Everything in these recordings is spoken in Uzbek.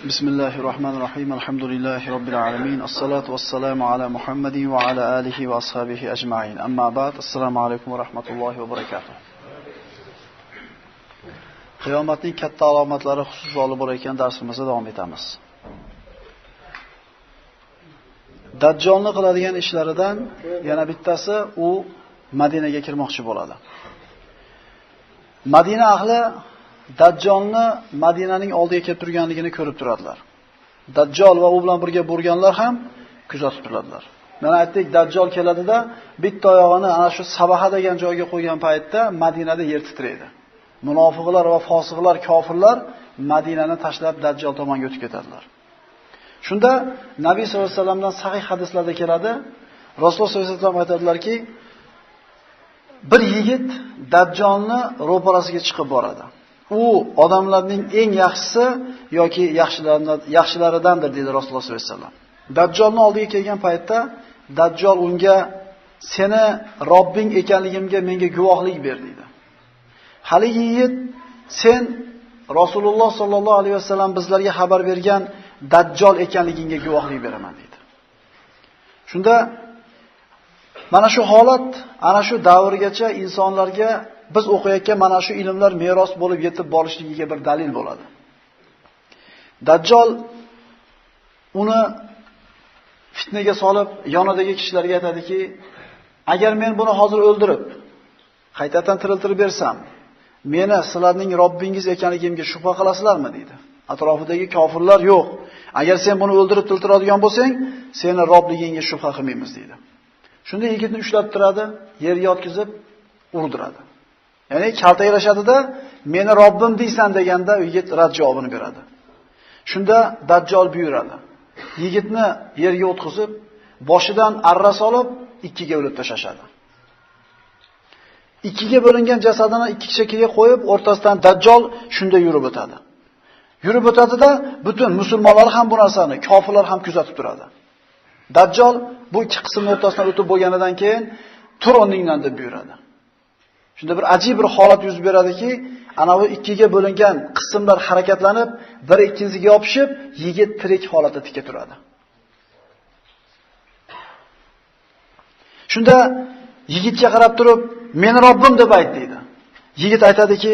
بسم الله الرحمن الرحيم الحمد لله رب العالمين الصلاة والسلام على محمد وعلى آله وأصحابه أجمعين أما بعد السلام عليكم ورحمة الله وبركاته qiyomatning katta alomatlari xususida olib borayotgan darsimizda davom etamiz. Dajjolni qiladigan ishlaridan yana bittasi u Madinaga kirmoqchi bo'ladi. Madina ahli Dajjolni Madinaning oldiga kelib turganligini ko'rib turadilar. Dajjol va u bilan birga bo'lganlar ham kuzatib turadilar. Mana aytdik, Dajjol keladida bitta oyog'ini ana shu Sabaha degan joyga qo'ygan paytda Madinada yer titraydi. Munofiqlar va fosiqlar, kofirlar Madinani tashlab Dajjol tomonga o'tib ketadilar. Shunda Nabiy sollallohu alayhi vasallamdan sahih hadislarda keladi. Rasululloh sollallohu alayhi vasallam aytadilarki, bir yigit Dajjolni ro'parasiga chiqib boradi. U odamlarning eng yaxshisi yoki yaxshilaridan yaxshilaridandir dedi Rasululloh sollallohu alayhi vasallam. Dajjolni oldiga kelgan paytda Dajjol unga seni Robbing ekanligimga menga guvohlik ber dedi. Haligi yigit sen Rasululloh sollallohu alayhi vasallam bizlarga xabar bergan Dajjol ekanligingga guvohlik beraman dedi. Shunda mana shu holat ana shu davrgacha insonlarga biz o'qiyotgan mana shu ilmlar meros bo'lib yetib borishligiga bir dalil bo'ladi. Dajjol uni fitnaga solib, yonidagi kishilarga aytadiki, agar men buni hozir o'ldirib, qaytadan tiriltirib bersam, meni sizlarning Robbingiz ekanligimga shubha qilasizlarmi dedi. Atrofidagi kofirlar yo'q. Agar sen buni o'ldirib tiltiradigan bo'lsang, seni Robligingga shubha qilmaymiz dedi. Shunda yigitni ushlab turadi, yerga yotkizib urdiradi. Ya'ni kaltaklashadida, meni Robbim deysan deganda yigit rad javobini beradi. Shunda Dajjol buyuradi. Yigitni yerga o'tkazib, boshidan arra solib, ikkiga bo'lib tashashadi. Ikkiga bo'lingan jasadini ikki shakilga qo'yib, o'rtasidan Dajjol shunda yurib o'tadi. Yurib o'tadida butun musulmonlar ham bu narsani, kofirlar ham kuzatib turadi. Dajjal bu ikki qismning o'rtasidan o'tib bo'lganidan keyin tur o'rningdan deb buyuradi. Shunda bir ajib bir holat yuz beradiki, ana bu ikkiga bo'lingan qismlar harakatlanib, bir ikkinchisiga yopishib, yigit tirik holatda tika turadi. Shunda yigitga qarab turib, "Meni Robbim" deb ayt deydi. Yigit aytadiki,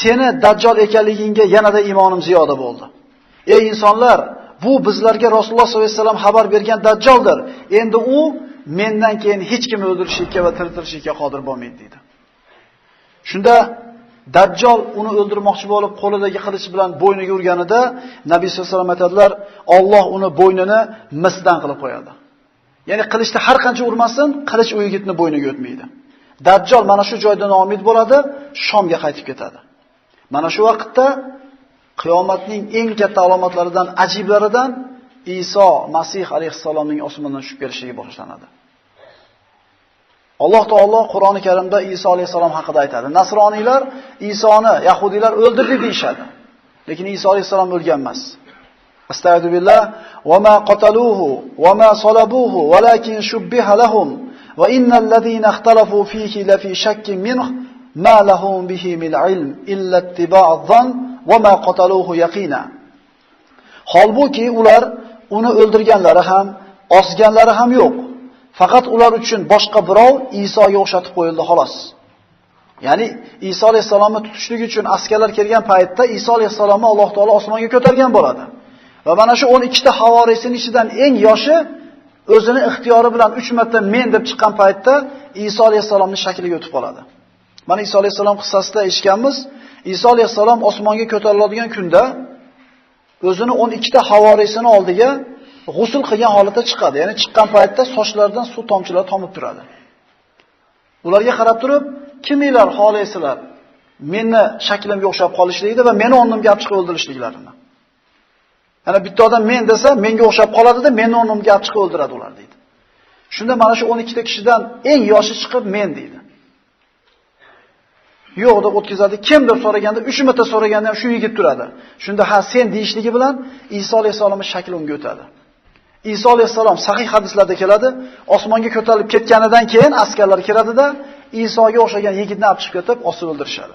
"Seni Dajjol ekanligingga yanada iymonim ziyoda bo'ldi." Ey insonlar, bu bizlarga Rasululloh sollallohu alayhi vasallam xabar bergan Dajjoldir. Endi u mendan keyin hech kim o'ldirishga va tiriltirishga qodir bo'lmaydi dedi. Shunda Dajjol uni o'ldirmoqchi bo'lib qo'lidagi qilich bilan bo'yniga urganida Nabiy sollallohu alayhi vasallam aytadilar, Alloh uni bo'ynini misdan qilib qo'yadi. Ya'ni qilichda har qancha urmasin, qilich u yigitni bo'yniga o'tmaydi. Dajjol mana shu joydan omid bo'ladi, Shomga qaytib ketadi. Mana shu vaqtda qiyomatning eng katta alomatlaridan, ajiblaridan Iso Masih alayhisalomning osmondan tushib kelishligi boshlanadi. Alloh taolo Qur'oni Karimda Iso alayhisalom haqida aytadi. Nasroniylar Isoni yahudiylar o'ldirdi deyshadi. Lekin Iso alayhisalom o'lgan emas. Astagfirullah va ma qataluhu va ma salabuhu valakin shubbiha lahum va innal ladina ikhtalafu fihi la fi shakkin minhu ma lahum bihi min ilm illa ittiba'adh dhann va ma qataluhu yaqina. Holbuki ular uni o'ldirganlari ham, osganlari ham yo'q. Faqat ular uchun boshqa birov Isoga o'xshatib qo'yildi xolos. Ya'ni Iso alayhisalomni tutishlik uchun askarlar kelgan paytda Iso alayhisalomni Alloh taolo osmonga ko'targan bo'ladi. Va mana shu 12 ta havorisining ichidan eng yoshi o'zini ixtiyori bilan 3 marta men deb chiqqan paytda Iso alayhisalomning shakliga o'tib qoladi. Mana Iso alayhisalom qissasida eshitganmiz, Iso alayhisalom osmonga ko'tariladigan kunda o'zini 12 ta havorisini oldiga g'usul qilgan holatda chiqadi. Ya'ni chiqqan paytda sochlaridan suv tomchilari tomib turadi. Ularga qarab turib, kiminglar xolaysizlar? Meni shaklimga o'xshab qolishligida va meni o'rnimga olib chiqib o'ldirishliklarini. Yana bitta odam men desa, menga o'xshab qoladida, meni o'rnimga olib chiqib o'ldiradi ular deydi. Shunda mana shu 12 ta kishidan eng yoshi chiqib men deydi. Yo'q deb o'tkazadi. Kim deb so'raganda, 3 marta so'raganda ham shu yigit turadi. Shunda ha sen deyishligi bilan Iso alayhisolamning shakli unga o'tadi. Iso alayhissalom sahih hadislarda keladi, osmonga ko'tarilib ketganidan keyin askarlar kiradida Isoga o'xshagan yigitni olib chiqib ketib, osib o'ldirishadi.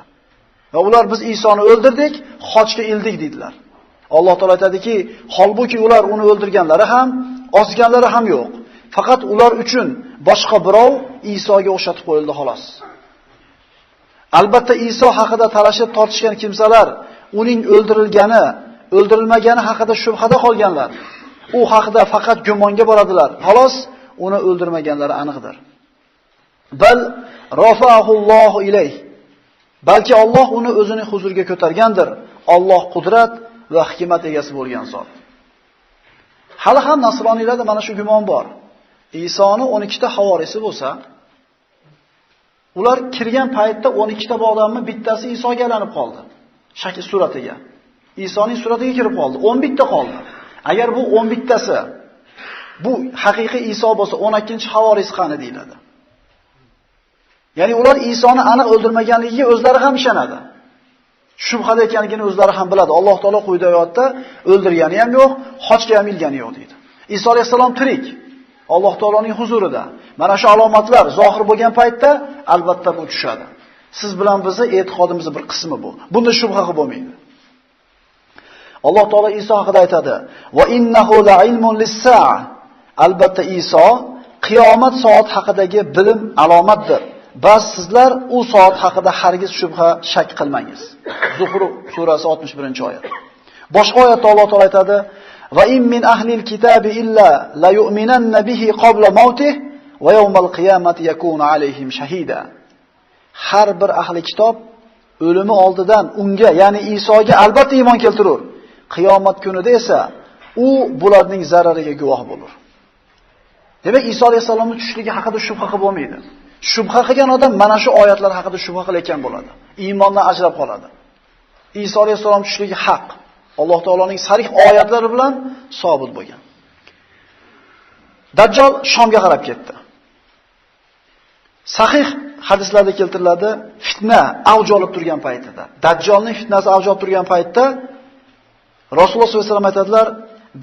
Va ular biz Isoni o'ldirdik, xochga ildik dedilar. Alloh taolo aytadiki, holbuki ular uni o'ldirganlari ham, osganlari ham yo'q. Faqat ular uchun boshqa birov Isoga o'xshatib qo'yildi xolos. Albatta Iso haqida talashib tortishgan kimsalar uning o'ldirilgani, o'ldirilmagani haqida shubhada qolganlar. U haqida faqat gumonga boradilar. Xolos, uni o'ldirmaganlari aniqdir. Bal rafa'ahullohu ilayh. Balki Alloh uni o'zining huzuriga ko'targandir. Alloh qudrat va hikmat egasi bo'lgan zot. Hali ham nasroniylarda mana shu gumon bor. Isoni 12 ta havorisi bo'lsa, ular kirgan paytda 12 ta odamning bittasi Isoga aylanib qoldi. Shakl suratiga. Isoning suratiga kirib qoldi. 11 ta qoldi. Agar bu 11 tasi bu haqiqiy Iso bo'lsa, 12-chi havoris qani deyiladi. Ya'ni ular Isoni aniq o'ldirmaganligiga o'zlari ham ishonadi. Shubhada ekanligini o'zlari ham biladi. Alloh taolo quyida oyatda o'ldirgani ham yo'q, xochga ham ilgani yo'q deydi. Iso alayhisalom tirik. Alloh taoloning huzurida. Mana shu alomatlar zohir bo'lgan paytda albatta bu tushadi. Siz bilan bizni e'tiqodimizning bir qismi bu. Bunda shubha bo'lmaydi. Alloh taolo Iso haqida aytadi: "Va innahu la'ilmun lis-sa'a." Albatta Iso qiyomat soat haqidagi bilim alomatdir. Bas sizlar u soat haqida hargiz shubha shak qilmangiz. Zuhruf surasi 61-oyat. Boshqa oyatda Alloh taolo aytadi: "Va in min ahlil kitabi illa la yu'minanna bihi qabla mawtih va yawmal qiyamati yakunu alayhim shahida." Har bir ahli kitob o'limi oldidan unga, ya'ni Isoga albatta iymon keltirur. Qiyomat kunida esa u bularning zarariga guvoh bo'lur. Demak, Iso alayhisolamning tushligi haqida shubha qilib bo'lmaydi. Shubha qilgan odam mana shu oyatlar haqida shubha qilayotgan bo'ladi. Iymondan ajrab qoladi. Iso alayhisolam tushligi haq. Alloh taoloning sarih oyatlari bilan sobit bo'lgan. Dajjal Shomga qarab ketdi. Sahih hadislarda keltiriladi, fitna avj olib turgan paytida, Dajjalning fitnasi avj olib turgan paytda Rasululloh sollallohu alayhi vasallam aytadilar,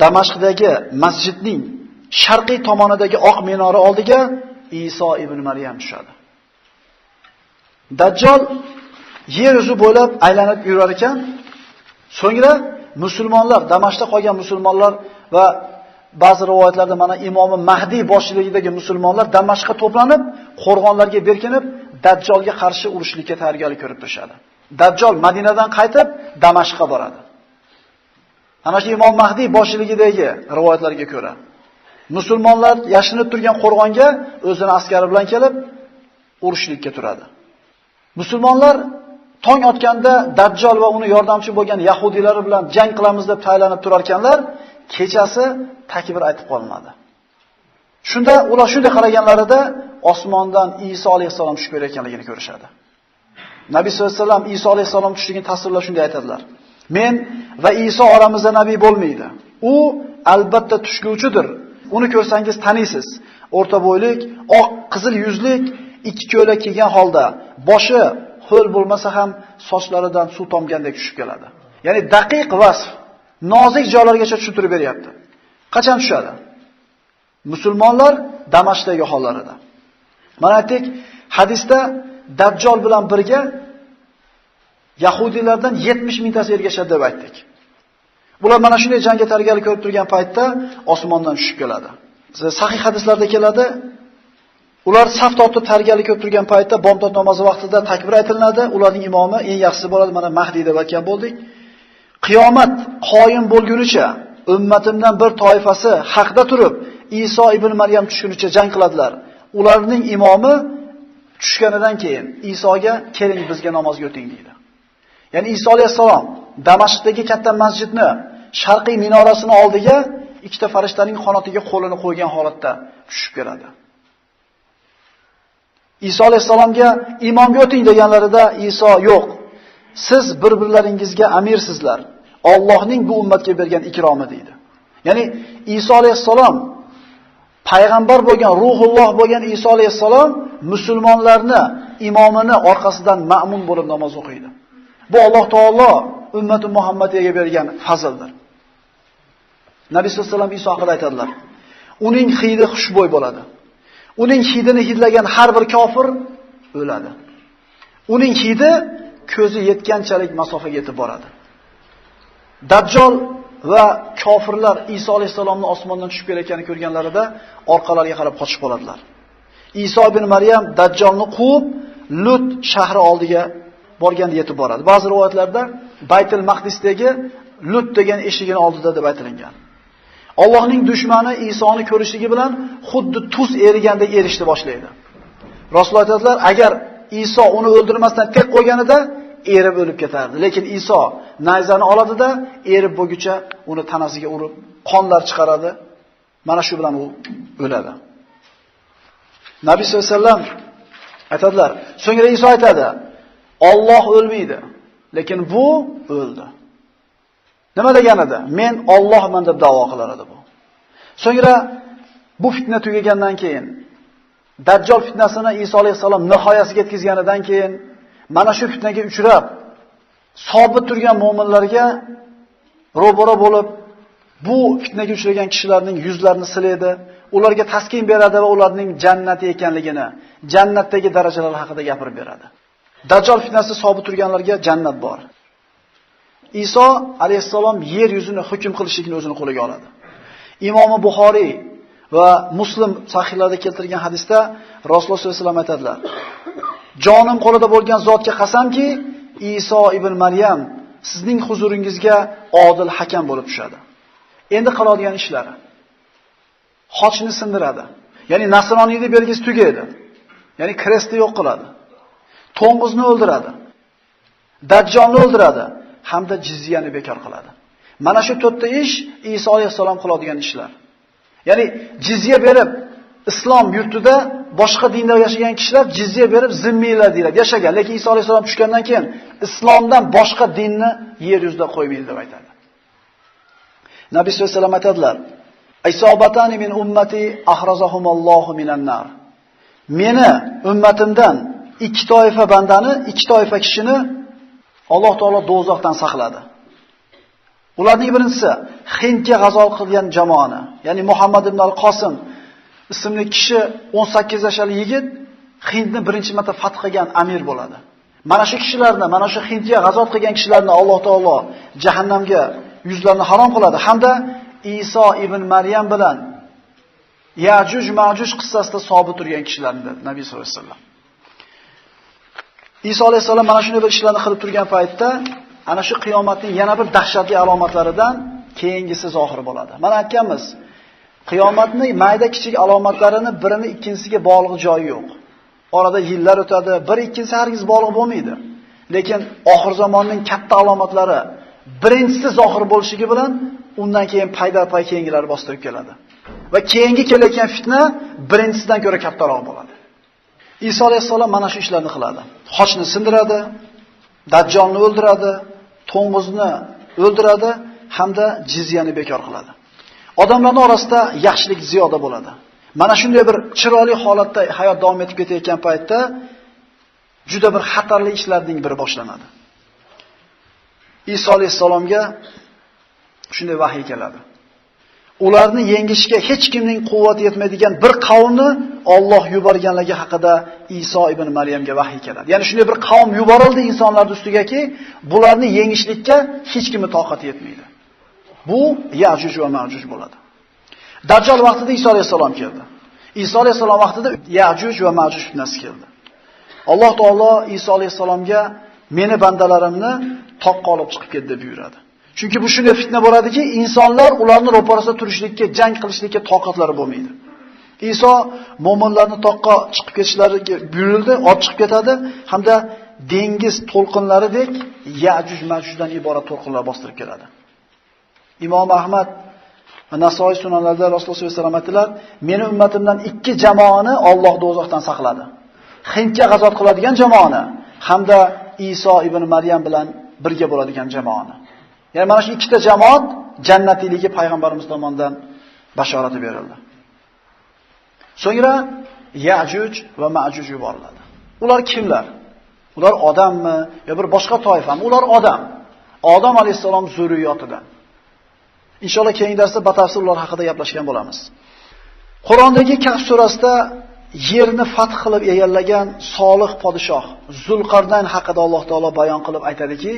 Damashqdagi masjidning sharqiy tomonidagi oq minora oldiga Iso ibn Maryam tushadi. Dajjal yer yuzi bo'ylab aylanib yurar ekan, so'ngra musulmonlar, Damashqda qolgan musulmonlar va ba'zi rivoyatlarda mana imomi Mahdi boshchiligidagi musulmonlar Damashqqa to'planib, qo'rg'onlarga berkinib, Dajjolga qarshi urushlikka tayyorgarlik ko'rib turishadi. Dajjal Madinadan qaytib Damashqqa boradi. Ana shu Imom Mahdi boshchiligidagi rivoyatlarga ko'ra musulmonlar yashinib turgan qo'rg'onga o'zini askari bilan kelib urushlikka turadi. Musulmonlar tong otganda Dajjal va uni yordamchi bo'lgan yahudiylar bilan jang qilamiz deb tayyorlanib turar ekanlar, kechasi takbir aytib qolmadi. Shunda ular shunday qaraganlarida osmondan Iso alayhisalom tushib kelayotganligini ko'rishadi. Nabiy sollallohu alayhi vasallam Iso alayhisalom tushligini tasvirlab shunday aytadilar. Men va Iso oramizda nabiy bo'lmaydi. U albatta tushguvchidir. Uni ko'rsangiz taniysiz. O'rta bo'ylik, oq qizil yuzlik, ikki ko'ylak kiygan holda, boshi ho'l bo'lmasa ham sochlaridan suv tomgandek tushib keladi. Ya'ni daqiq vasf, nozik joylargacha tushuntirib beryapti. Qachon tushadi? Musulmonlar Damashqdagi hollarida. Mana aytdik, hadisda Dajjal bilan birga Yahudiylardan 70 mingtasi ergashadi deb aytdik. Bular mana shunday jangga tayyorgarlik ko'rib turgan paytda osmondan tushib keladi. Sahih hadislarda keladi, ular saf tortib tayyorgarlik ko'rib turgan paytda bomdod namozi vaqtida takbir aytilinadi, ularning imomi eng yaxshisi bo'ladi, mana Mahdi deb aytgan bo'ldik. Qiyomat qoyim bo'lgunicha ummatimdan bir toifasi haqda turib, Iso ibn Maryam tushgunicha jang qiladilar. Ularning imomi tushganidan keyin Isoga keling bizga namozga o'ting deydi. Ya'ni Iso alayhisalom Damashqdagi katta masjidni sharqiy minorasini oldiga ikkita farishtaning qanotiga qo'lini qo'ygan holatda tushib keladi. Iso alayhisalomga imomga o'ting deganlarida Iso yo'q. Siz bir-birlaringizga amirsizlar. Allohning bu ummatga bergan ikromi deydi. Ya'ni Iso alayhisalom payg'ambar bo'lgan, ruhulloh bo'lgan Iso alayhisalom musulmonlarni imomini orqasidan ma'mun bo'lib namoz o'qiydi. Bu Alloh taolo ummati Muhammadiyaga bergan fazldir. Nabiy sollallohu alayhi vasallam Iso haqida aytadilar. Uning hidi xushbo'y bo'ladi. Uning hidini hidlagan har bir kofir o'ladi. Uning hidi ko'zi yetganchalik masofaga yetib boradi. Dajjal va kofirlar Iso alayhisalomni osmondan tushib kelayotganini ko'rganlarida orqalariga qarab qochib qoladilar. Iso ibn Maryam Dajjalni quvib, Lut shahri oldiga borganda yetib boradi. Ba'zi rivoyatlarda Baytul Maqdisdagi Lut degan eshigini oldida deb aytilgan. Allohning dushmani Isoni ko'rishligi bilan xuddi tuz erigandek erishdi boshlaydi. Rasululloh aytadilar, agar Iso uni o'ldirmasdan tek qo'yganida erib o'lib ketardi. Lekin Iso nayzani oladida erib bo'lguncha uni tanasiga urib, qonlar chiqaradi. Mana shu bilan u o'ladi. Nabiy sollallohu alayhi vasallam aytadilar. So'ngra Iso aytadi: "Alloh o'lmaydi, lekin bu o'ldi." Nima deganida? Men Allohman deb da'vo qilar edi bu. So'ngra bu fitna tugagandan keyin Dajjal fitnasini Iso alayhisalom nihoyasiga yetkazganidan keyin mana shu fitnaga uchrab sobit turgan mu'minlarga ro'bora bo'lib bu fitnaga uchragan kishilarning yuzlarini silaydi, ularga taskin beradi va ularning jannati ekanligini, jannatdagi darajalar haqida gapirib beradi. Dajjal fitnasi sobi turganlarga jannat bor. Iso alayhissalom yer yuzini hukm qilishlikni o'zini qo'liga oladi. Imomi Buxoriy va Muslim sahihlarida keltirgan hadisda Rasululloh sollallohu alayhi vasallam aytadilar: Jonim qo'lida bo'lgan zotga qasamki, Iso ibn Maryam sizning huzuringizga odil hakam bo'lib tushadi. Endi qiladigan ishlari xochni sindiradi. Ya'ni nasroniylik belgisi tugaydi. Ya'ni krestni yo'q qiladi. To'ng'izni o'ldiradi. Dajjolni o'ldiradi hamda jizyani bekor qiladi. Mana shu to'rtta ish Iso alayhisalom qiladigan ishlar. Ya'ni jizya berib islom yurtida boshqa dinda yashagan kishilar jizya berib zimmiylar deyiladi, yashagan. Lekin Iso alayhisalom tushgandan keyin islomdan boshqa dinni yer yuzida qo'ymaydi deb aytadi. Nabiy sollallohu alayhi vasallam aytadilar: "Isobatani min ummati ahrazahumullohu minan nar." Meni ummatimdan ikki toifa bandani, ikki toifa kishini Alloh taolo dozoqdan saqladi. Ularning birinchisi Hindga g'azol qilgan jamoani, ya'ni Muhammad ibn al-Qosim ismli kishi 18 yoshli yigit Hindni birinchi marta fath qilgan amir bo'ladi. Mana shu kishilarni, mana shu Hindga g'azot qilgan kishilarni Alloh taolo jahannamga yuzlarini harom qiladi hamda Iso ibn Maryam bilan Yajuj Majuj qissasida sobit turgan kishilarni Nabiy sollallohu alayhi vasallam. Iso alayhisalom mana shunday bir ishlarni qilib turgan paytda ana shu qiyomatning yana bir dahshatli alomatlaridan keyingisi zohir bo'ladi. Mana aytganmiz, qiyomatning mayda-kichik alomatlarini birini ikkinchisiga bog'liq joyi yo'q. Orada yillar o'tadi, bir ikkinchisi hargiz bog'liq bo'lmaydi. Lekin oxir zamonning katta alomatlari birinchisi zohir bo'lishligi bilan undan keyin paydarpay keyingilari bostirib keladi. Va keyingi kelayotgan fitna birinchisidan ko'ra kattaroq bo'ladi. Iso alayhissalom mana shu ishlarni qiladi. Xochni sindiradi, Dajjolni o'ldiradi, to'ng'izni o'ldiradi hamda jizyani bekor qiladi. Odamlarning orasida yaxshilik ziyoda bo'ladi. Mana shunday bir chiroyli holatda hayot davom etib ketayotgan paytda juda bir xatarli ishlarning biri boshlanadi. Iso alayhissalomga shunday vahiy keladi. Ularni yengishga hech kimning quvvati yetmaydigan bir qavmni Alloh yuborganligi haqida Iso ibn Maryamga vahiy keladi. Ya'ni shunday bir qavm yuborildi insonlar ustigaki, bularni yengishlikka hech kimning toqati yetmaydi. Bu Yajuj va Majuj bo'ladi. Dajjal vaqtida Iso alayhisalom keldi. Iso alayhisalom vaqtida Yajuj va Majuj fitnasi keldi. Alloh taolo Iso alayhisalomga meni bandalarimni toqqa olib chiqib ketdi deb buyuradi. Chunki bu shunday fitna bo'ladiki, insonlar ularni ro'parasida turishlikka, jang qilishlikka toqatlari bo'lmaydi. Iso mu'minlarni toqqa chiqib ketishlariga buyurildi, ot chiqib ketadi hamda dengiz to'lqinlaridek Yajuj Majujdan iborat to'lqinlar bostirib keladi. Imom Ahmad va Nasoiy sunanlarida Rasululloh sollallohu alayhi vasallam aytdilar, meni ummatimdan ikki jamoani Alloh do'zaxdan saqladi. Hindga g'azovat qiladigan jamoani hamda Iso ibn Maryam bilan birga bo'ladigan jamoani. Ya'ni mana shu ikkita jamoat jannatiyligi payg'ambarimiz tomonidan bashorati berildi. So'ngra Yajuj va Majuj yuboriladi. Ular kimlar? Ular odammi yo bir boshqa toifami? Ular odam. Odam alayhisalom zurriyotidan. Inshaalloh keyingi darsda batafsil ular haqida gaplashgan bo'lamiz. Qur'ondagi Kahf surasida yerni fath qilib egallagan solih podshoh Zulqarnayn haqida Alloh taolo bayon qilib aytadiki,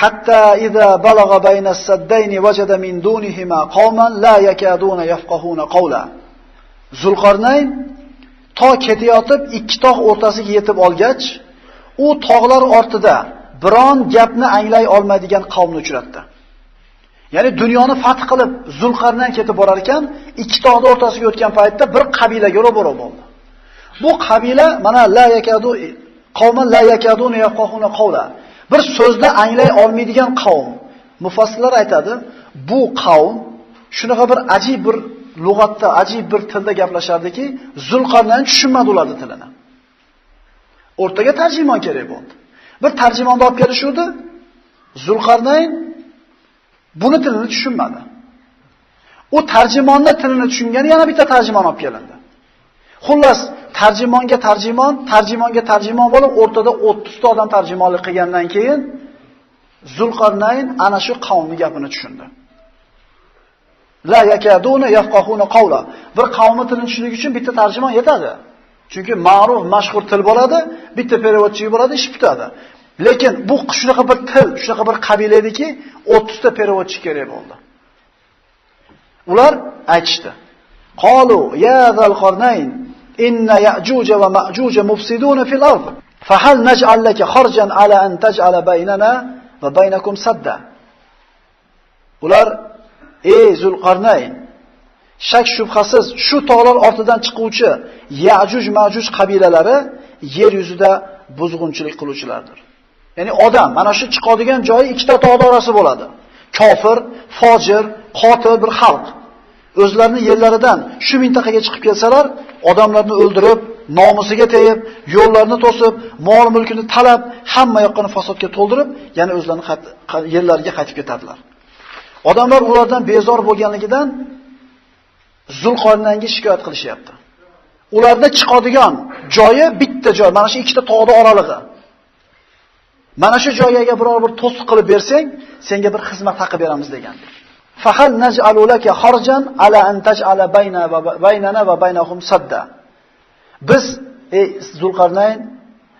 hatta iza balagha bayna saddayni wajada min dunihima qauman la yakaduna yafqahuna qawla. Zulqarnayn to ketayotib ikki tog' o'rtasiga yetib olgach, u tog'lar ortida biron gapni anglay olmaydigan qavmni uchratdi. Ya'ni dunyoni fath qilib Zulqarnayn ketib borar ekan, ikki tog'ning o'rtasiga o'tgan paytda bir qabilaga ro'baro bo'ldi. Bu qabila mana la yakadu qavman la yakaduna yafqahuna qawla. Bir so'zni anglay olmaydigan qavm. Mufassirlar aytadi, bu qavm shunaqa bir ajib bir lug'atda, ajib bir tilda gaplashardiki, Zulqarnayn tushunmadi ularning tilini. O'rtaga tarjimon kerak bo'ldi. Bir tarjimonni olib kelishuvdi. Zulqarnayn buni tilini tushunmadi. U tarjimonni tilini tushungani yana bitta tarjimon olib kelindi. Xullas, tarjimonga tarjimon, tarjimonga tarjimon bo'lib, o'rtada 30 ta odam tarjimonlik qilgandan keyin Zulqarnayn ana shu qavmning gapini tushundi. La yakaduna yafqahuna qawla. Bir qavmni tilini tushunish uchun bitta tarjimon yetadi. Chunki ma'ruf, mashhur til bo'ladi, bitta perevodchi bo'ladi, ish bitadi. Lekin bu shunaqa bir til, shunaqa bir qabila ediki, 30 ta perevodchi kerak bo'ldi. Ular aytishdi. Qalu ya zal qarnayn inna ya'juja va ma'juja mufsiduna fil ard. Fahal naj'al laka kharjan ala an taj'ala baynana va baynakum sadda. Ular ey Zulqarnayn shak shubhasiz shu tog'lar ortidan chiquvchi Ya'juj Ma'juj qabilalari yer yuzida buzg'unchilik qiluvchilardir. Ya'ni odam mana shu chiqadigan joyi ikkita tog' orasi bo'ladi. Kofir, fojir, qotil bir xalq. O'zlarini yerlaridan shu mintaqaga chiqib kelsalar, odamlarni o'ldirib, nomusiga tegib, yo'llarni to'sib, mol mulkini talab, hamma yoqqini fasodga to'ldirib, yana o'zlarini yerlariga qaytib ketadilar. Odamlar ulardan bezor bo'lganligidan Zulqarnaynga shikoyat qilishyapti. Ularda chiqadigan joyi bitta joy, mana shu ikkita tog'ning oralig'i. Mana shu joyga biror bir to'siq qilib bersang, senga bir xizmat haqi beramiz degan. Fahal naj'alu laka kharjan ala an taj'ala bayna va baynana va baynahum sadda. Biz ey Zulqarnayn,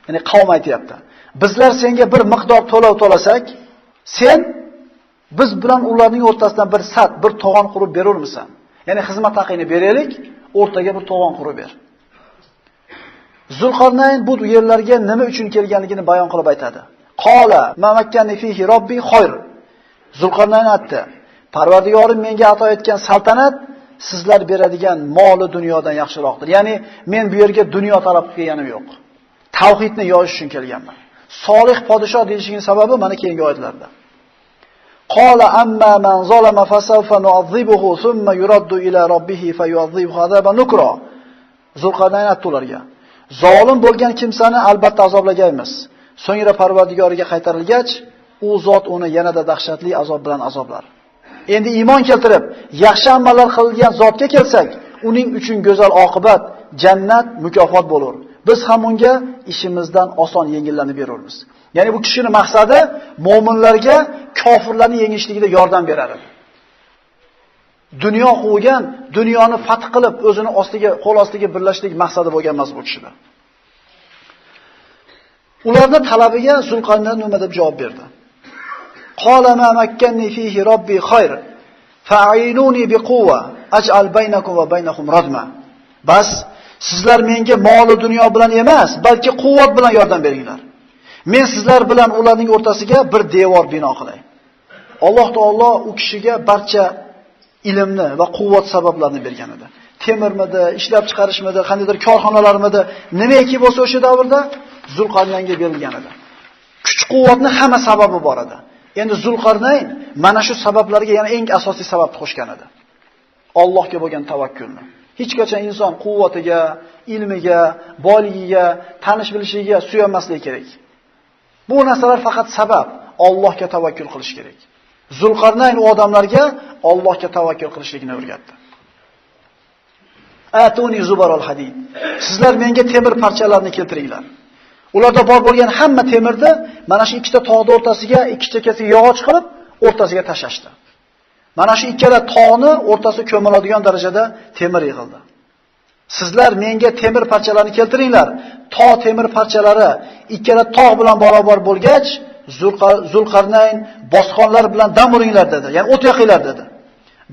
ya'ni qavm aytayapti. Bizlar senga bir miqdor to'lov to'lasak, sen biz bilan ularning o'rtasidan bir sad, bir to'g'on qurib berurmisan? Ya'ni xizmat haqini beraylik, o'rtaga bir to'g'on qurib ber. Zulqarnayn bu yerlarga nima uchun kelganligini bayon qilib aytadi. Qola mamakkani fihi robbi xoyr. Zulqarnayn aytdi: Parvardigorim menga ato etgan saltanat sizlar beradigan moli dunyodan yaxshiroqdir. Ya'ni men bu yerga dunyo talab qilganim yo'q. Tavhidni yoyish uchun kelganman. Solih podshoh deyishining sababi mana keyingi oyatlarda. Qala amma man zalama fasawfa nu'adhibuhu thumma yuraddu ila rabbih fayu'adhibuhu azaban nukra. Zulqarnayn aytdi ularga. Zolim bo'lgan kimsani albatta azoblaymiz. So'ngra Parvardigoriga qaytarilgach, u zot uni yanada dahshatli azob bilan azoblar. Endi iymon keltirib, yaxshi amallar qilgan zotga kelsak, uning uchun go'zal oqibat, jannat, mukofot bo'lar. Biz ham unga ishimizdan oson yengillanib beramiz. Ya'ni bu kishining maqsadi mu'minlarga kofirlarni yengishligida yordam beradi. Dunyo quvgan, dunyoni fath qilib, o'zini ostiga, qo'l ostiga birlashlik maqsadi bo'lgan emas bu kishida. Ularni talabiga Zulqarnayn nima deb javob berdi? قال ما makkanni fihi robbi خير Fa'inuni biquwwa aj'al baynakum وبينهم baynahum radma. Bas sizlar menga mol dunyo bilan emas, balki quvvat bilan yordam beringlar. Men sizlar bilan ularning o'rtasiga bir devor bino qilay. Alloh taolo u kishiga barcha ilmni va quvvat sabablarini bergan edi. Temirmidi, ishlab chiqarishmidi, qandaydir korxonalarmidi, nimaki bo'lsa o'sha davrda Zulqarnaynga berilgan edi. Kuch-quvvatni hamma sababi bor edi. Endi Zulqarnayn mana shu sabablarga yana eng asosiy sababni qo'shgan edi. Allohga bo'lgan tavakkulni. Hech qachon inson quvvatiga, ilmiga, boyligiga, tanish bilishiga suyanmasligi kerak. Bu narsalar faqat sabab. Allohga tavakkul qilish kerak. Zulqarnayn u odamlarga Allohga tavakkul qilishlikni o'rgatdi. Atuni zubarul hadid. Sizlar menga temir parchalarini keltiringlar. Ularda bor bo'lgan hamma temirni mana shu ikkita tog'ning o'rtasiga ikki chekkasiga yog'och qilib, o'rtasiga tashashdi. Mana shu ikkala tog'ni o'rtasi ko'miladigan darajada temir yig'ildi. Sizlar menga temir parchalarini keltiringlar. Tog' temir parchalari ikkala tog' bilan barobar bo'lgach, Zulqarnayn bosqonlar bilan dam uringlar dedi. Ya'ni o't yoqinglar dedi.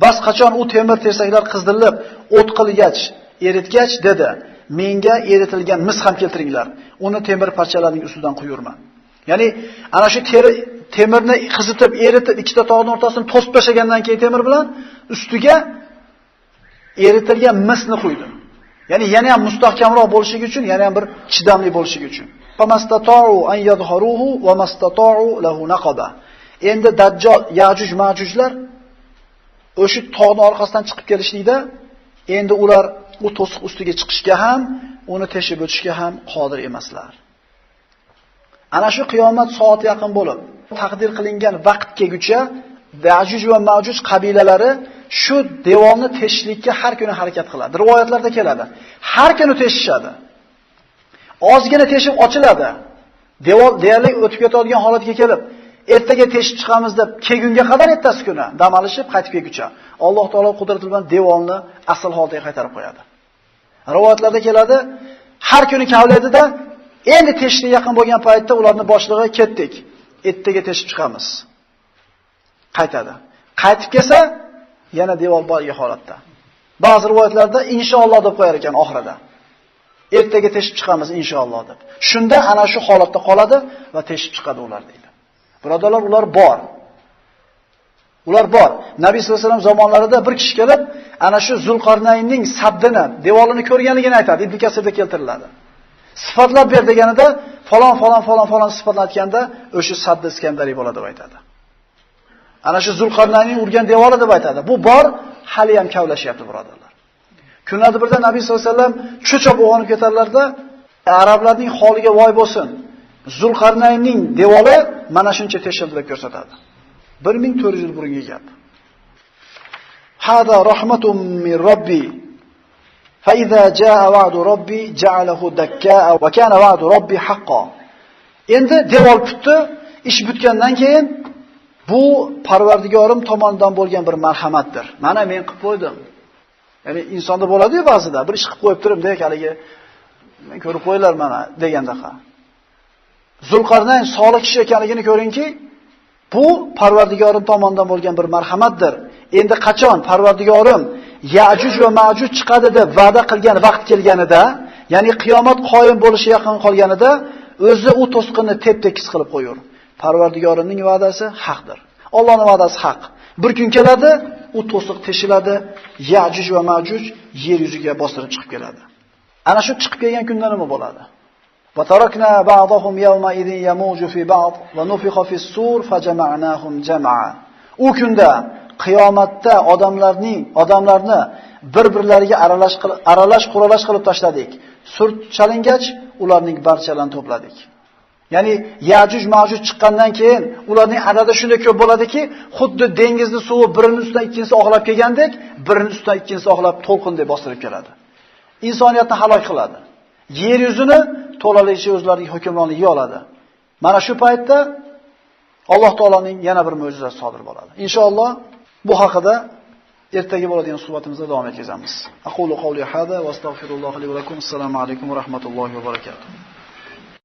Bas qachon u temir tersaklar qizdirilib, o't qilgach, eritgach dedi, menga eritilgan mis ham keltiringlar. Uni temir parchalarining ustidan quyurman. Ya'ni ana shu temirni qizitib, eritib, ikkita tog'ning o'rtasini to'sib tashlagandan keyin temir bilan ustiga eritilgan misni quydi. Ya'ni yana ham mustahkamroq bo'lishi uchun, yana ham bir chidamli bo'lishi uchun. Famastata'u an yadhharuhu va mastata'u lahu naqaba. Endi Dajjal, Yajuj, Majujlar o'sha tog'ning orqasidan chiqib kelishlikda endi ular u to'siq ustiga chiqishga ham, uni teshib o'tishga ham qodir emaslar. Ana shu qiyomat soati yaqin bo'lib, taqdir qilingan vaqt kelguncha Dajuj va Majuj qabilalari shu devorni teshishlikka har kuni harakat qiladi. Rivoyatlarda keladi. Har kuni teshishadi. Ozgina teshib ochiladi. Devor deyarli o'tib ketadigan holatga kelib, ertaga teshib chiqamiz deb kelgunga qadar ertasi kuni dam olishib qaytib kelguncha Alloh taolo qudrati bilan devorni asl holatiga qaytarib qo'yadi. Rivoyatlarda keladi, har kuni kavlaydida endi teshikka yaqin bo'lgan paytda ularni boshlig'i ketdik. Ertaga teshib chiqamiz. Qaytadi. Qaytib kelsa, yana devor borga holatda. Ba'zi rivoyatlarda inshaalloh deb qo'yar ekan oxirida. Ertaga teshib chiqamiz inshaalloh deb. Shunda ana shu holatda qoladi va teshib chiqadi ular deydi. Birodarlar, ular bor. Ular bor. Nabiy sollallohu alayhi vasallam zamonlarida bir kishi kelib, ana shu Zulqarnaynning sabdini, devorini ko'rganligini aytadi. Ibn Kasirda keltiriladi. Sifatlab ber deganida falon falon falon falon sifatlatganda o'sha Sadd Iskandariy bo'ladi deb aytadi. Ana shu Zulqarnaynning urgan devori deb aytadi. Bu bor, hali ham kavlashyapti birodarlar. Kunlarda birda Nabiy sollallohu alayhi vasallam cho'chib o'g'onib ketarlarda, arablarning holiga voy bo'lsin. Zulqarnaynning devori mana shuncha teshildi deb ko'rsatadi. 1400 yil burungi gap. Hada rahmatun min robbi. Fa iza jaa va'du robbi ja'alahu dakkaa va kana va'du robbi haqqo. Endi devor kutdi ish bitgandan keyin bu Parvardigorim tomonidan bo'lgan bir marhamatdir. Mana men qilib qo'ydim. Ya'ni insonda bo'ladi-yu ba'zida bir ish qilib qo'yib turibdi, haligi men ko'rib qo'yinglar mana degandaqa. Zulqarnayn solih kishi ekanligini ko'ringki, bu Parvardigorim tomonidan bo'lgan bir marhamatdir. Endi qachon Parvardigorim Yajuj va Majuj chiqadi deb va'da qilgan vaqt kelganida, ya'ni qiyomat qoyim bo'lishi yaqin qolganida, o'zi u to'sqinni tep-tekis qilib qo'yur. Parvardigorimning va'dasi haqdir. Allohning va'dasi haq. Bir kun keladi, u to'siq teshiladi, Yajuj va Majuj yer yuziga bostirib chiqib keladi. Ana shu chiqib kelgan kunda nima bo'ladi? Va بعضهم يومئذ yawma idin yamuju fi ba'd va فجمعناهم fi sur. U kunda qiyomatda odamlarning odamlarni bir-birlariga aralash aralash quralash qilib tashladik. Sur chalingach, ularning barchalarini to'pladik. Ya'ni Yajuj Majuj chiqqandan keyin ularning adadi shunday ko'p bo'ladiki, xuddi dengizni suvi birining ustidan ikkinchisi oqlab kelgandek, birining ustidan ikkinchisi oqlab deb bostirib keladi. Insoniyatni halok qiladi. Yer yuzini to'laligicha o'zlarining hukmronligiga oladi. Mana shu paytda Alloh taolaning yana bir mo'jizasi sodir bo'ladi. Inshaalloh bu haqida ertaga bo'ladigan suhbatimizda davom etkazamiz. Aqulu qawli hada va astagfirulloh li va lakum. Assalomu alaykum va rahmatullohi va barakatuh.